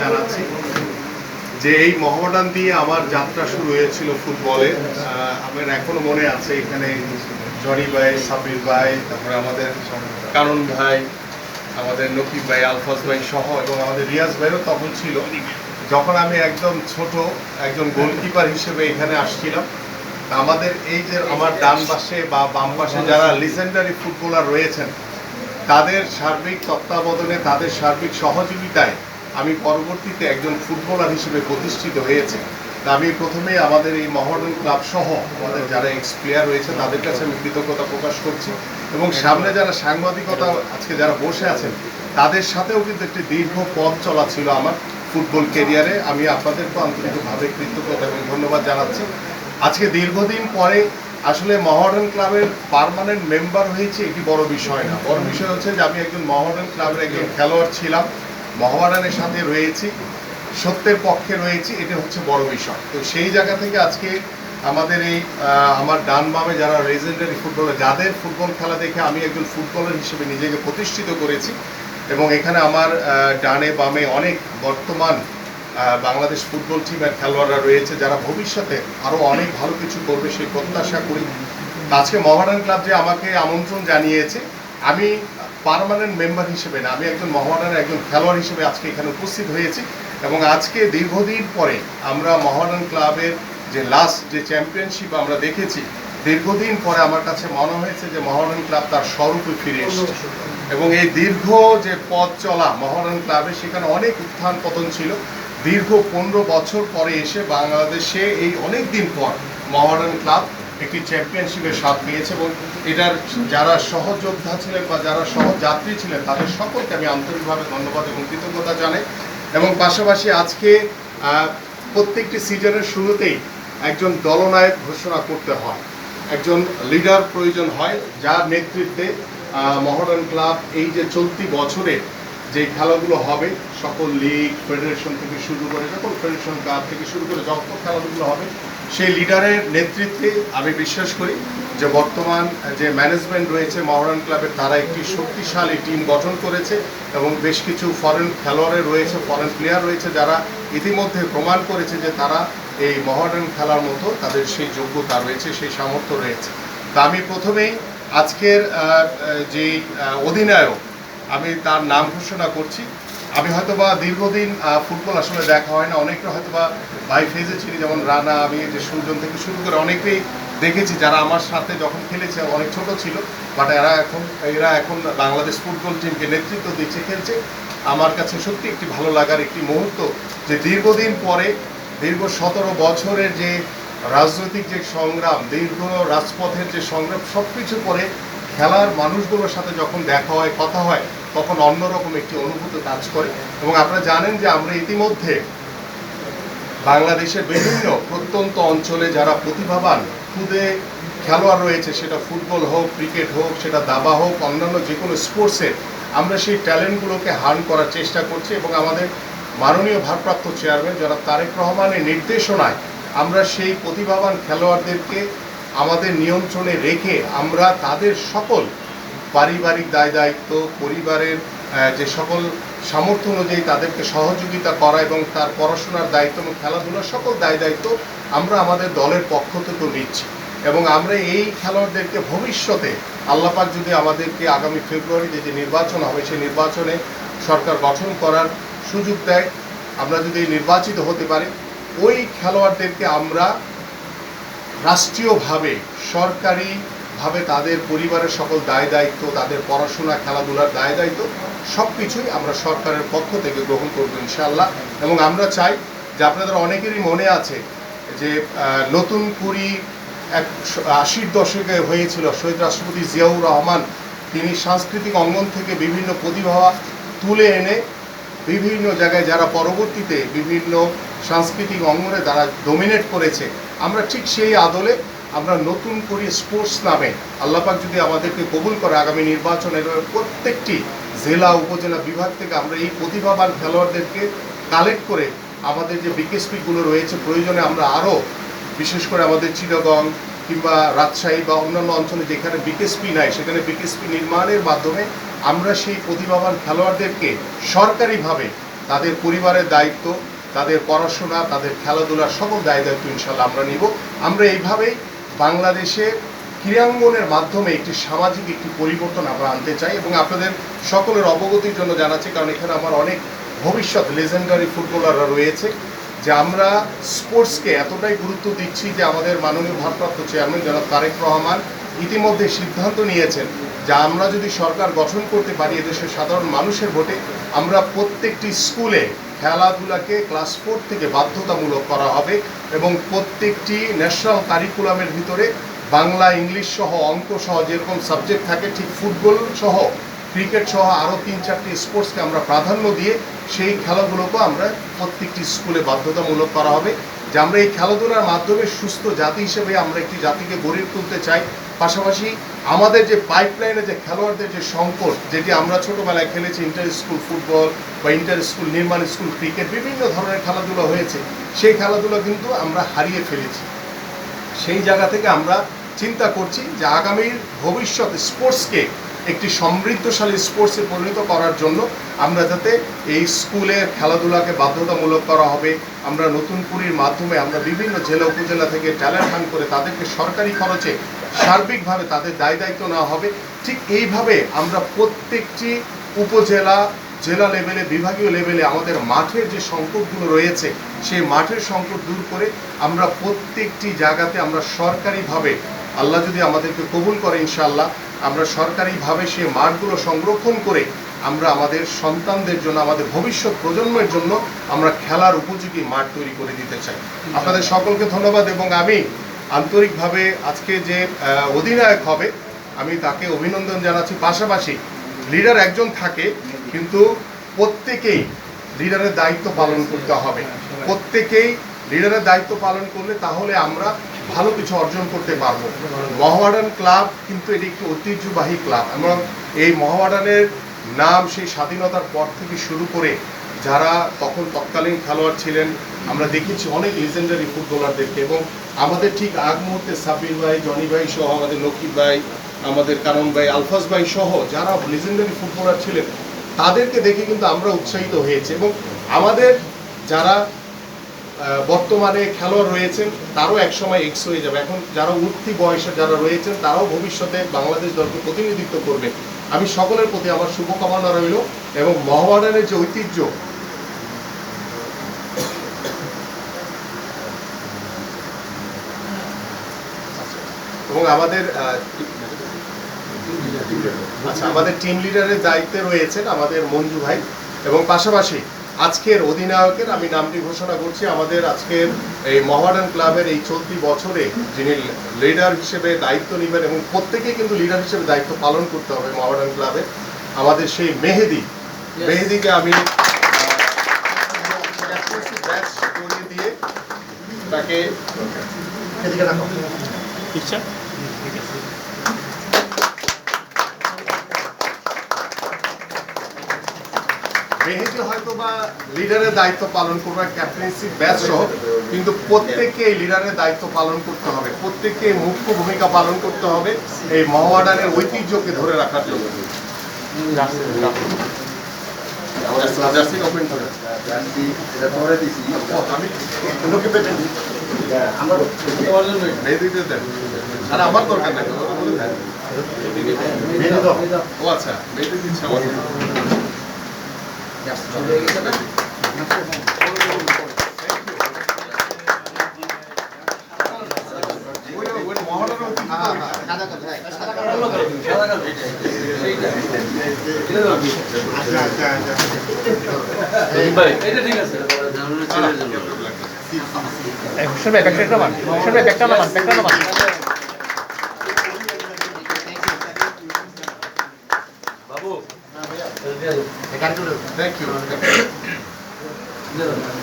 জানাচ্ছি যে এই মহমডান দিয়ে আমার যাত্রা শুরু হয়েছিল ফুটবলে আমার এখনও মনে আছে এখানে জরি ভাই সাবির ভাই, তারপরে আমাদের কানন ভাই, আমাদের নকিব ভাই, আলফাজ ভাই সহ এবং আমাদের রিয়াজ ভাইও তখন ছিল। যখন আমি একদম ছোট, একজন গোলকিপার হিসেবে এখানে আসছিলাম আমাদের এই যে আমার ডান পাশে বা বাম পাশে যারা লিজেন্ডারি ফুটবলার রয়েছেন, তাদের সার্বিক তত্ত্বাবধানে, তাদের সার্বিক সহযোগিতায় আমি পরবর্তীতে একজন ফুটবলার হিসেবে প্রতিষ্ঠিত হয়েছে। আমি প্রথমে আমাদের এই মহরণ ক্লাব সহ আমাদের যারা এক্স প্লেয়ার রয়েছে, তাদের কাছে আমি কৃতজ্ঞতা প্রকাশ করছি এবং সামনে যারা সাংবাদিকতা আজকে যারা বসে আছেন, তাদের সাথেও কিন্তু একটি দীর্ঘ পথ চলা ছিল আমার ফুটবল কেরিয়ারে আমি আপনাদেরকে আন্তরিকভাবে কৃতজ্ঞতা এবং ধন্যবাদ জানাচ্ছি। আজকে দীর্ঘদিন পরে আসলে মহারণ ক্লাবের পার্মানেন্ট মেম্বার হয়েছে এটি বড় বিষয় না। বড় বিষয় হচ্ছে যে আমি একজন মহারণ ক্লাবের একজন খেলোয়াড় ছিলাম। মহারানের সাথে রয়েছি, সত্যের পক্ষে রয়েছি, এটা হচ্ছে বড় বিষয়। তো সেই জায়গা থেকে আজকে আমাদের এই আমার ডান বামে যারা লেজেন্ডারি ফুটবলার যাদের ফুটবল খেলা দেখে আমি একজন ফুটবলার হিসেবে নিজেকে প্রতিষ্ঠিত করেছি এবং এখানে আমার ডানে বামে অনেক বর্তমান বাংলাদেশ ফুটবল টিমের খেলোয়াড়রা রয়েছে যারা ভবিষ্যতে আরও অনেক ভালো কিছু করবে সেই প্রত্যাশা করি। আজকে মহারান ক্লাব যে আমাকে আমন্ত্রণ জানিয়েছে, আমি পার্মানেন্ট মেম্বার হিসেবে না, আমি একজন মহারানের একজন খেলোয়াড় হিসেবে আজকে এখানে উপস্থিত হয়েছি এবং আজকে দীর্ঘদিন পরে আমরা মহারান ক্লাবের যে লাস্ট যে চ্যাম্পিয়নশিপ আমরা দেখেছি, দীর্ঘদিন পরে আমার কাছে মনে হয়েছে যে মহারান ক্লাব তার স্বরূপে ফিরে এসেছে। এবং এই দীর্ঘ যে পথ চলা মহারান ক্লাবে, সেখানে অনেক উত্থান পতন ছিল। দীর্ঘ পনেরো বছর পরে এসে বাংলাদেশে এই অনেক দিন পর মহারান ক্লাব একটি চ্যাম্পিয়নশিপের স্বাদ পেয়েছে এবং এটার যারা সহযোদ্ধা ছিলেন বা যারা সহযাত্রী ছিলেন তাদের সকলকে আমি আন্তরিকভাবে ধন্যবাদ এবং কৃতজ্ঞতা জানাই। এবং পাশাপাশি আজকে প্রত্যেকটি সিজনের শুরুতেই একজন দলনায়ক ঘোষণা করতে হয়। একজন লিডার প্রয়োজন হয় যার নেতৃত্বে আহ, মহরণ ক্লাব এই যে চলতি বছরে যে খেলাগুলো হবে সকল লিগ ফেডারেশন থেকে শুরু করে সকল ফেডারেশন ক্লাব থেকে শুরু করে যত খেলাধুলো হবে সেই লিডারের নেতৃত্বে আমি বিশ্বাস করি যে বর্তমান যে ম্যানেজমেন্ট রয়েছে মহরণ ক্লাবের তারা একটি শক্তিশালী টিম গঠন করেছে এবং বেশ কিছু ফরেন খেলোয়াড়ে রয়েছে ফরেন প্লেয়ার রয়েছে যারা ইতিমধ্যে প্রমাণ করেছে যে তারা এই মহারণ খেলার মতো তাদের সেই যোগ্যতা রয়েছে, সেই সামর্থ্য রয়েছে। তা আমি প্রথমেই আজকের যে অধিনায়ক, আমি তার নাম ঘোষণা করছি। আমি হয়তোবা দীর্ঘদিন ফুটবল আসলে দেখা হয় না অনেকটা হয়তোবা বাই ফেজে ছিলি যেমন রানা, আমি যে সুজন থেকে শুরু করে অনেকেই দেখেছি যারা আমার সাথে যখন খেলেছে, অনেক ছোট ছিল বাট এরা এখন এরা এখন বাংলাদেশ ফুটবল টিমকে নেতৃত্ব দিচ্ছে, খেলছে। আমার কাছে সত্যি একটি ভালো লাগার একটি মুহূর্ত যে দীর্ঘদিন পরে, দীর্ঘ সতেরো বছরের যে রাজনৈতিক যে সংগ্রাম, দীর্ঘ রাজপথের যে সংগ্রাম সব কিছু পরে খেলার মানুষগুলোর সাথে যখন দেখা হয়, কথা হয় তখন অন্যরকম একটি অনুভূতি কাজ করে। এবং আপনারা জানেন যে আমরা ইতিমধ্যে বাংলাদেশের বিভিন্ন প্রত্যন্ত অঞ্চলে যারা প্রতিভাবান, খুদে খেলোয়াড় রয়েছে, সেটা ফুটবল হোক, ক্রিকেট হোক, সেটা দাবা হোক, অন্যান্য যে কোনো স্পোর্টসে আমরা সেই ট্যালেন্টগুলোকে হার্ন করার চেষ্টা করছি এবং আমাদের মাননীয় ভারপ্রাপ্ত চেয়ারম্যান যারা তারেক রহমানের নির্দেশনায় আমরা সেই প্রতিভাবান খেলোয়াড়দেরকে আমাদের নিয়ন্ত্রণে রেখে আমরা তাদের সকল পারিবারিক দায় দায়িত্ব, পরিবারের যে সকল সামর্থ্য অনুযায়ী তাদেরকে সহযোগিতা করা এবং তার পড়াশোনার দায়িত্ব এবং খেলাধুলার সকল দায় দায়িত্ব আমরা আমাদের দলের পক্ষ থেকেও নিচ্ছি। এবং আমরা এই খেলোয়াড়দেরকে ভবিষ্যতে আল্লাপাক যদি আমাদেরকে আগামী ফেব্রুয়ারিতে যে নির্বাচন হবে, সেই নির্বাচনে সরকার গঠন করার সুযোগ দেয়, আমরা যদি নির্বাচিত হতে পারি, ওই খেলোয়াড়দেরকে আমরা রাষ্ট্রীয়ভাবে সরকারিভাবে তাদের পরিবারের সকল দায় দায়িত্ব, তাদের পড়াশোনা, খেলাধুলার দায় দায়িত্ব সব কিছুই আমরা সরকারের পক্ষ থেকে গ্রহণ করব ইনশাআল্লাহ। এবং আমরা চাই যে আপনাদের অনেকেরই মনে আছে যে নতুন কুড়ি এক আশির দশকে হয়েছিল শহীদ রাষ্ট্রপতি জিয়াউর রহমান। তিনি সাংস্কৃতিক অঙ্গন থেকে বিভিন্ন প্রতিভা তুলে এনে বিভিন্ন জায়গায় যারা পরবর্তীতে বিভিন্ন সাংস্কৃতিক অঙ্গনে তারা ডোমিনেট করেছে। আমরা ঠিক সেই আদলে আমরা নতুন করে স্পোর্টস নামে আল্লাপাক যদি আমাদেরকে কবুল করে আগামী নির্বাচনের প্রত্যেকটি জেলা, উপজেলা বিভাগ থেকে আমরা এই প্রতিভাবান খেলোয়াড়দেরকে কালেক্ট করে আমাদের যে বিকেএসপিগুলো রয়েছে, প্রয়োজনে আমরা আরও বিশেষ করে আমাদের চিটাগং কিংবা রাজশাহী বা অন্যান্য অঞ্চলে যেখানে বিকেএসপি নাই, সেখানে বিকেএসপি নির্মাণের মাধ্যমে আমরা সেই প্রতিভাবান খেলোয়াড়দেরকে সরকারিভাবে তাদের পরিবারের দায়িত্ব, তাদের পড়াশোনা, তাদের খেলাধুলার সকল দায় দায়িত্ব ইনশাল্লাহ আমরা নিব। আমরা এইভাবেই বাংলাদেশে ক্রীড়াঙ্গনের মাধ্যমে একটি সামাজিক একটি পরিবর্তন আমরা আনতে চাই এবং আপনাদের সকলের অবগতির জন্য জানাচ্ছি, কারণ এখানে আমার অনেক ভবিষ্যৎ লেজেন্ডারি ফুটবলাররা রয়েছে, যে আমরা স্পোর্টসকে এতটাই গুরুত্ব দিচ্ছি যে আমাদের মাননীয় ভারপ্রাপ্ত চেয়ারম্যান জনাব তারেক রহমান ইতিমধ্যে সিদ্ধান্ত নিয়েছেন যে আমরা যদি সরকার গঠন করতে পারি এদেশের সাধারণ মানুষের ভোটে, আমরা প্রত্যেকটি স্কুলে খেলাধুলাকে ক্লাস ফোর থেকে বাধ্যতামূলক করা হবে এবং প্রত্যেকটি ন্যাশনাল কারিকুলামের ভিতরে বাংলা, ইংলিশ সহ অঙ্ক সহ যেরকম সাবজেক্ট থাকে, ঠিক ফুটবল সহ, ক্রিকেট সহ আরও তিন চারটি স্পোর্টসকে আমরা প্রাধান্য দিয়ে সেই খেলাগুলোকেও আমরা প্রত্যেকটি স্কুলে বাধ্যতামূলক করা হবে। যে আমরা এই খেলাধুলার মাধ্যমে সুস্থ জাতি হিসেবে আমরা একটি জাতিকে গড়ে তুলতে চাই পাশাপাশি আমাদের যে পাইপলাইনে যে খেলোয়াড়দের যে সংকট, যেটি আমরা ছোটোবেলায় খেলেছি ইন্টার স্কুল ফুটবল বা ইন্টার স্কুল নির্মাণ স্কুল ক্রিকেট বিভিন্ন ধরনের খেলাধুলা হয়েছে, সেই খেলাধুলো কিন্তু আমরা হারিয়ে ফেলেছি। সেই জায়গা থেকে আমরা চিন্তা করছি যে আগামীর ভবিষ্যৎ স্পোর্টসকে একটি সমৃদ্ধশালী স্পোর্টসে পরিণত করার জন্য আমরা যাতে এই স্কুলের খেলাধুলাকে বাধ্যতামূলক করা হবে। আমরা নতুন পুরীর মাধ্যমে আমরা বিভিন্ন জেলা উপজেলা থেকে ট্যালেন্ট হান করে তাদেরকে সরকারি খরচে সার্বিকভাবে তাদের দায় দায়িত্ব নেওয়া হবে। ঠিক এইভাবে আমরা প্রত্যেকটি উপজেলা, জেলা লেভেলে, বিভাগীয় লেভেলে আমাদের মাঠের যে সংকটগুলো রয়েছে, সেই মাঠের সংকট দূর করে আমরা প্রত্যেকটি জায়গাতে আমরা সরকারিভাবে, আল্লাহ যদি আমাদেরকে কবুল করে ইনশাআল্লাহ, আমরা সরকারিভাবে সেই মাঠগুলো সংরক্ষণ করে আমরা আমাদের সন্তানদের জন্য, আমাদের ভবিষ্যৎ প্রজন্মের জন্য আমরা খেলার উপযোগী মাঠ তৈরি করে দিতে চাই। আপনাদের সকলকে ধন্যবাদ এবং আমি আন্তরিকভাবে আজকে যে অধিনায়ক হবে, আমি তাকে অভিনন্দন জানাচ্ছি। পাশাপাশি লিডার একজন থাকে, কিন্তু প্রত্যেকেই লিডারের দায়িত্ব পালন করতে হবে। প্রত্যেকেই লিডারের দায়িত্ব পালন করলে তাহলে আমরা ভালো কিছু অর্জন করতে পারব। মহাবাডান ক্লাব কিন্তু এটি একটি ঐতিহ্যবাহী ক্লাব। এবং এই মহাবাডানের নাম সেই স্বাধীনতার পর থেকে শুরু করে যারা তখন তৎকালীন খেলোয়াড় ছিলেন আমরা দেখেছি অনেক লিজেন্ডারি ফুটবলারদেরকে এবং আমাদের ঠিক আগ মুহূর্তে সাবির ভাই, জনি ভাই সহ আমাদের লক্ষ্মী ভাই, আমাদের কারণ ভাই, আলফাজ ভাই সহ যারা লিজেন্ডারি ফুটবলার ছিলেন, তাদেরকে দেখে কিন্তু আমরা উৎসাহিত হয়েছি এবং আমাদের যারা বর্তমানে খেলোয়াড় রয়েছেন, তারও একসময় এক্স হয়ে যাবে। এখন যারা উঠতি বয়সে যারা রয়েছেন, তারাও ভবিষ্যতে বাংলাদেশ দলকে প্রতিনিধিত্ব করবে। আমি সকলের প্রতি আমার শুভকামনা রইল এবং মহাবাডানের যে ঐতিহ্য এবং আমাদের আচ্ছা আমাদের টিম লিডারের দায়িত্বে রয়েছেন আমাদের মঞ্জু ভাই। এবং পাশাপাশি আজকের অধিনায়কের আমি নামটি ঘোষণা করছি আমাদের আজকের এই মহাডান ক্লাবের এই চলতি বছরে যিনি লিডার হিসেবে দায়িত্ব নেবেন এবং প্রত্যেকেই কিন্তু লিডার হিসেবে দায়িত্ব পালন করতে হবে মহাডান ক্লাবে আমাদের সেই মেহেদি। মেহেদিকে আমি দিয়ে তাকে মেহেদি হয়তো বা লিডারের দায়িত্ব পালন করবে ক্যাপ্টেন্সি ব্যাচ কিন্তু প্রত্যেককে লিডারের দায়িত্ব পালন করতে হবে প্রত্যেককে মুখ্য ভূমিকা পালন করতে হবে এই মহাবাডানের ঐতিহ্যকে ধরে রাখার জন্য আমি আর আমার দরকার নাই ওরা বলে দেন। ও আচ্ছা মেহেদি দিচ্ছে ঐতিহ্য আচ্ছা আচ্ছা আচ্ছা হোসেন ভাই ব্যাকটা নামান ব্যাকটা নামান கரெக்ட் தேங்க்யூ